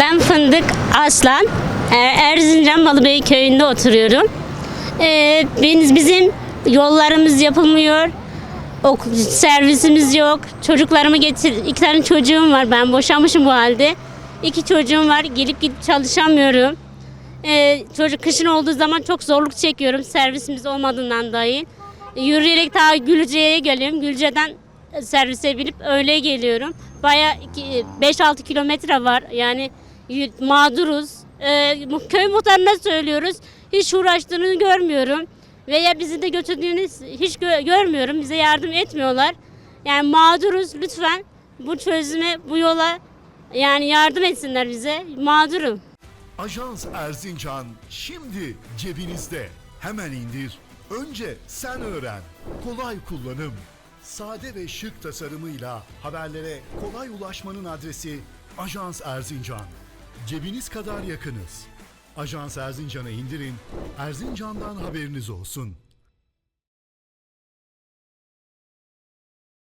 Ben Fındık Aslan. Ee, Erzincan Balıbey köyünde oturuyorum. Ee, biz- bizim yollarımız yapılmıyor. Okul, servisimiz yok. Çocuklarımı getir. iki tane çocuğum var. Ben boşanmışım bu halde. İki çocuğum var. Gelip gidip çalışamıyorum. Ee, çocuk kışın olduğu zaman çok zorluk çekiyorum. Servisimiz olmadığından dahi. Yürüyerek ta Gülce'ye geliyorum. Gülce'den servise binip öyle geliyorum. Baya 5-6 kilometre var. Yani mağduruz. Ee, köy muhtarına söylüyoruz. Hiç uğraştığını görmüyorum. Veya bizi de götürdüğünü hiç gö- görmüyorum. Bize yardım etmiyorlar. Yani mağduruz. Lütfen bu çözüme, bu yola yani yardım etsinler bize. Mağdurum. Ajans Erzincan şimdi cebinizde. Hemen indir. Önce sen öğren. Kolay kullanım. Sade ve şık tasarımıyla haberlere kolay ulaşmanın adresi Ajans Erzincan. Cebiniz kadar yakınız. Ajans Erzincan'ı indirin. Erzincan'dan haberiniz olsun.